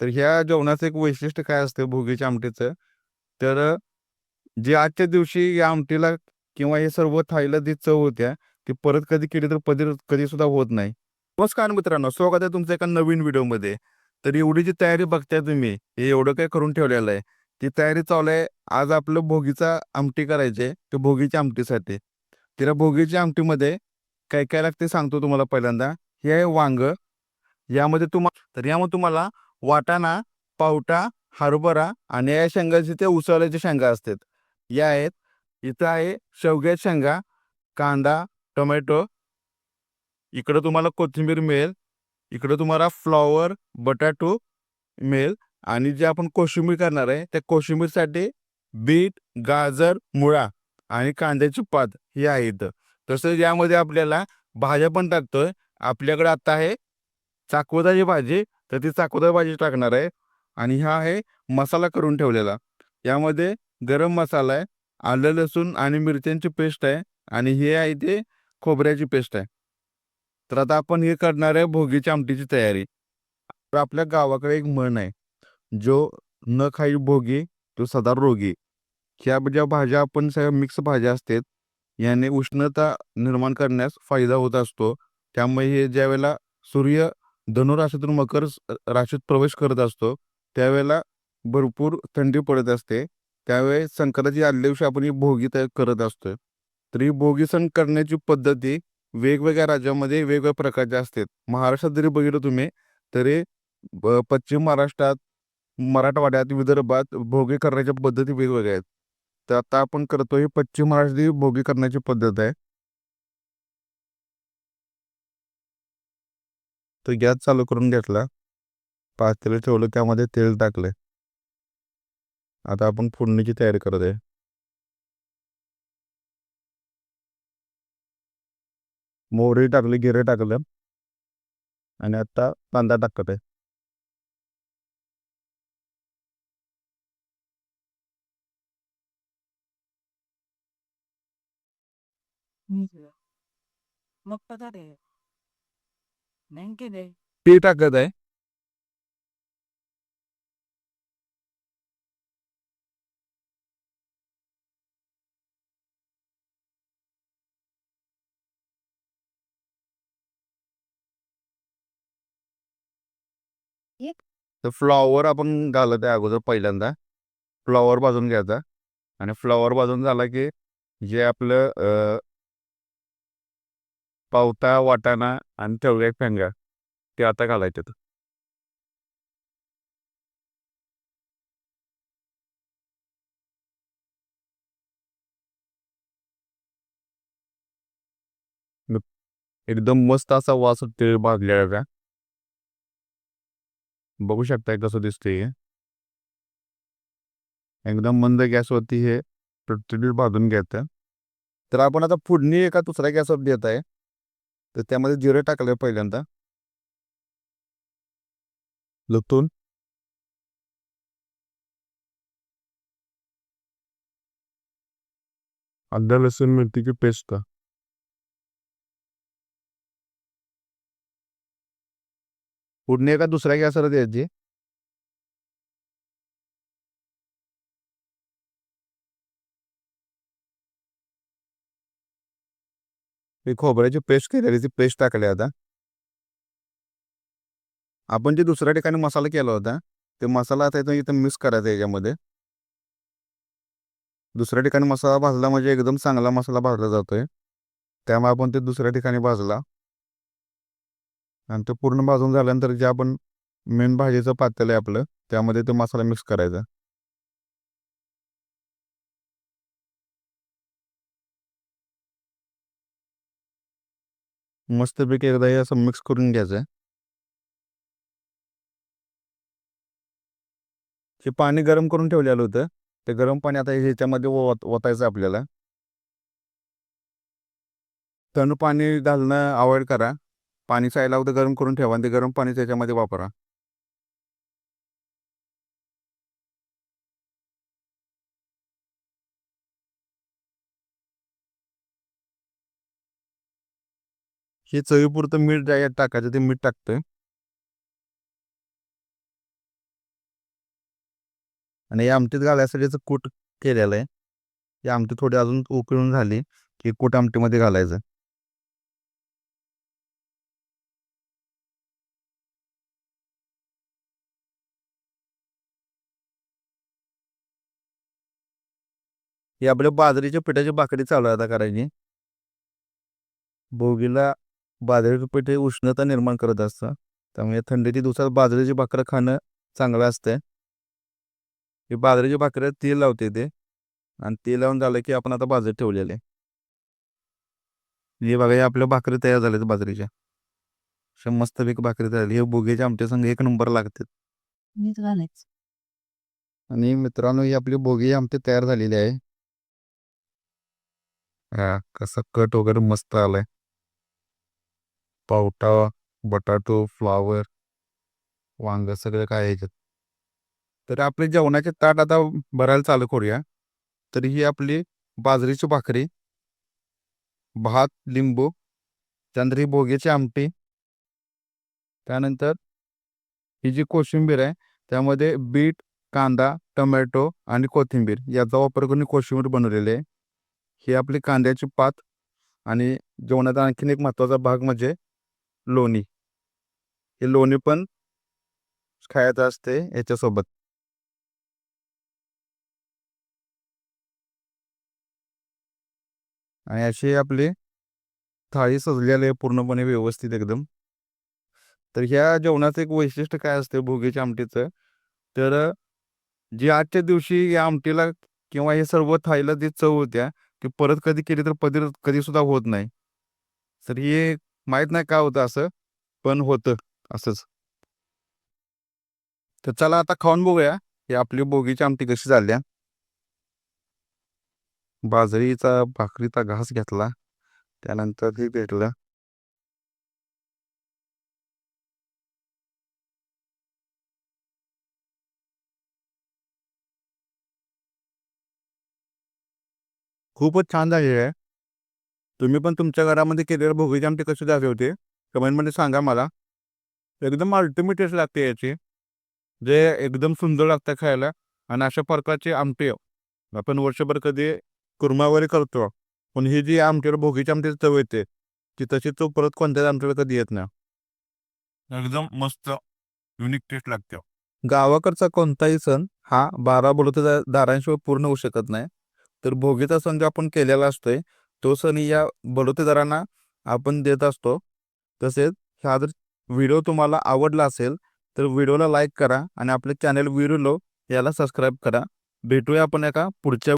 तर ह्या जेवणाचं एक वैशिष्ट्य काय असतं भोगीच्या आमटीचं? तर जे आजच्या दिवशी या आमटीला किंवा हे सर्व थाळीला जी चव होत्या ती परत कधी केली तर कधी कधी सुद्धा होत नाही. नमस्कार मित्रांनो स्वागत आहे तुमचं एका नवीन व्हिडिओमध्ये. तर एवढी जी तयारी बघताय तुम्ही हे एवढं काय करून ठेवलेलं आहे? ती तयारी चालू आहे आज आपलं भोगीचा आमटी करायचे ते भोगीच्या आमटीसाठी. तिला भोगीच्या आमटीमध्ये काय काय लागते सांगतो तुम्हाला पहिल्यांदा. हे आहे वांग. यामध्ये तुम्हाला तर यामध्ये तुम्हाला वाटाणा पावटा हरभरा आणि या शेंगाचे ते उसळल्याचे शेंगा असतात. या आहेत. इथं आहे शेवग्याच्या शेंगा कांदा टोमॅटो. इकडं तुम्हाला कोथिंबीर मिळेल. इकडं तुम्हाला फ्लॉवर बटाटो मिळेल. आणि जे आपण कोशिंबीर करणार आहे त्या कोशिंबीरसाठी बीट गाजर मुळा आणि कांद्याची पात हे आहे इथं. तसंच यामध्ये आपल्याला भाज्या पण टाकतोय. आपल्याकडे आता आहे चाकवताची भाजी तर ती चाकोदर भाजी टाकणार आहे आणि हा आहे मसाला करून ठेवलेला. यामध्ये गरम मसाला आहे आलं लसूण आणि मिरच्यांची पेस्ट आहे आणि हे आहे ते खोबऱ्याची पेस्ट आहे. तर आता आपण हे करणार आहे भोगीच्या आमटीची तयारी. तर आपल्या गावाकडे एक म्हण आहे जो न खाई भोगी तो सदा रोगी. ह्या ज्या भाज्या आपण सगळ्या मिक्स भाज्या असतात याने उष्णता निर्माण करण्यास फायदा होत असतो. त्यामुळे हे ज्यावेळेला सूर्य धनुराशीतून मकर स- राशीत प्रवेश करत असतो. त्यावेळेला भरपूर थंडी पडत असते. त्यावेळेस संक्रांती आदल्या दिवशी आपण ही भोगी तयार करत असतोय. तर ही भोगी सण करण्याची पद्धती वेगवेगळ्या राज्यामध्ये वेगवेगळ्या प्रकारचे असतात महाराष्ट्रात जरी बघितलं तुम्ही तरी पश्चिम महाराष्ट्रात मराठवाड्यात विदर्भात भोगी करण्याच्या पद्धती वेगवेगळ्या आहेत. तर आता आपण करतो ही पश्चिम महाराष्ट्राची भोगी करण्याची पद्धत आहे. तर गॅस चालू करून घेतला. पातेलं ठेवलं त्यामध्ये तेल टाकलंय. आता आपण फोडणीची तयारी करत आहे. मोहरी टाकली गिरे टाकलं. आणि आता कांदा टाकत आहे. मग पता दे ती? टाकत आहे. तर फ्लॉवर आपण घालत आहे अगोदर पहिल्यांदा. फ्लॉवर भाजून घ्यायचा. आणि फ्लॉवर भाजून झाला की जे आपलं पावटा वाटाणा आणि तेवढ्या शेंगा ते आता घालायचे एकदम मस्त असा वास तेल भाजलेला बघू शकताय कसं दिसतंय हे. एकदम मंद गॅसवरती हे टुटुटीत भाजून घ्यायचं. तर आपण आता फोडणी एका दुसऱ्या गॅसवर देत आहे. तर त्यामध्ये जिरे टाकले पहिल्यांदा. लसूण. अद्दा लसूण मिरचीची पेस्ट. फोडणी एका दुसऱ्या गॅसवर द्यायची. ही खोबऱ्याची पेस्ट केलेली ती पेस्ट टाकली आता. आपण जे दुसऱ्या ठिकाणी मसाला केला होता ते मसाला आता इथं इथं मिक्स करायचा याच्यामध्ये दुसऱ्या ठिकाणी मसाला भाजला म्हणजे एकदम चांगला मसाला भाजला जातोय. त्यामुळे आपण ते दुसऱ्या ठिकाणी भाजला. आणि ते पूर्ण भाजून झाल्यानंतर जे आपण मेन भाजीचं पातेलं आहे आपलं त्यामध्ये ते मसाला मिक्स करायचा. मस्तपैकी एकदा हे असं मिक्स करून घ्यायचं हे पाणी गरम करून ठेवलेलं होतं. ते गरम पाणी आता ह्याच्यामध्ये ओत ओतायचं आपल्याला. थंड पाणी घालणं अवॉइड करा. पाणी सायला अगोदर गरम करून ठेवा आणि ते गरम पाणी त्याच्यामध्ये वापरा. हे चवीपुरतं मीठ जे टाकायचं ते मीठ टाकतोय. आणि या आमटीत घालायसाठीचं कूट केलेलं आहे. ही आमटी थोडी अजून उकळून झाली की कूट आमटीमध्ये घालायचं. हे आपल्या बाजरीच्या पिठाची भाकरी चालू आहे आता करायची. भोगीला बाजरीचं पीठ हे उष्णता निर्माण करत असतं. त्यामुळे थंडीच्या दिवसात बाजरीची भाकरं खाणं चांगलं असतंय. ही बाजरीची भाकरं तेल लावते ते. आणि तेल लावून झालं की आपण आता बाजरीत ठेवलेले हे बघा हे आपल्या भाकरी तयार झाल्यात बाजरीच्या. अशा मस्तपैकी भाकरी तयार झाली हे भोगीच्या आमच्या संग एक नंबर लागतात. आणि मित्रांनो ही आपली भोगी आमटी तयार झालेली आहे. हा कसा कट वगैरे मस्त आलाय. पावटा बटाटो फ्लावर वांग सगळं काय आहे याच्यात. तर आपले जेवणाचे ताट आता भरायला चालू करूया. तर ही आपली बाजरीची भाकरी भात लिंबू त्यानंतर ही भोग्याची आमटी त्यानंतर ही जी कोशिंबीर आहे त्यामध्ये बीट कांदा टोमॅटो आणि कोथिंबीर याचा वापर करून कोशिंबीर बनवलेली आहे. ही आपली कांद्याची पात आणि जेवणाचा आणखीन एक महत्त्वाचा भाग म्हणजे लोणी. हे लोणी पण खायचं असते याच्यासोबत. आणि अशी आपली थाळी सजलेली आहे पूर्णपणे व्यवस्थित एकदम. तर ह्या जेवणाचं एक वैशिष्ट्य काय असते भोगीच्या आमटीचं? तर जी आजच्या दिवशी या आमटीला किंवा हे सर्व थाळीला जी चव होत्या ती परत कधी केली तर पदर कधी सुद्धा होत नाही. तर हे माहीत नाही का होतं असं पण होतं असंच. तर चला आता खाऊन बघूया हे आपली बोगीची आमटी कशी झाल्या. बाजरीचा भाकरीचा घास घेतला त्यानंतर हे भेटलं खूपच छान झाली आहे. तुम्ही पण तुमच्या घरामध्ये केलेल्या भोगीची आमटी कशी झाली होती? कमेंटमध्ये सांगा मला. एकदम अल्टिमेट टेस्ट लागते याची. जे एकदम सुंदर लागतं खायला आणि अशा प्रकारची आमटी आपण वर्षभर कधी कुर्मा वगैरे करतो. पण ही जी आमटीला भोगीची आमटी चव येते ती तशी चव परत कोणत्याच आमटीला कधी येत नाही. एकदम मस्त युनिक टेस्ट लागते. गावाकडचा कोणताही सण हा बारा बोलवते दारांशिवाय पूर्ण होऊ शकत नाही. तर भोगीचा सण जो आपण केलेला असतोय तो सण या बडोतेदारांना आपण देत असतो. तसेच हा जर व्हिडिओ तुम्हाला आवडला असेल तर व्हिडिओला लाईक करा आणि आपले चॅनल विरुलो याला सबस्क्राईब करा. भेटूया आपण एका पुढच्या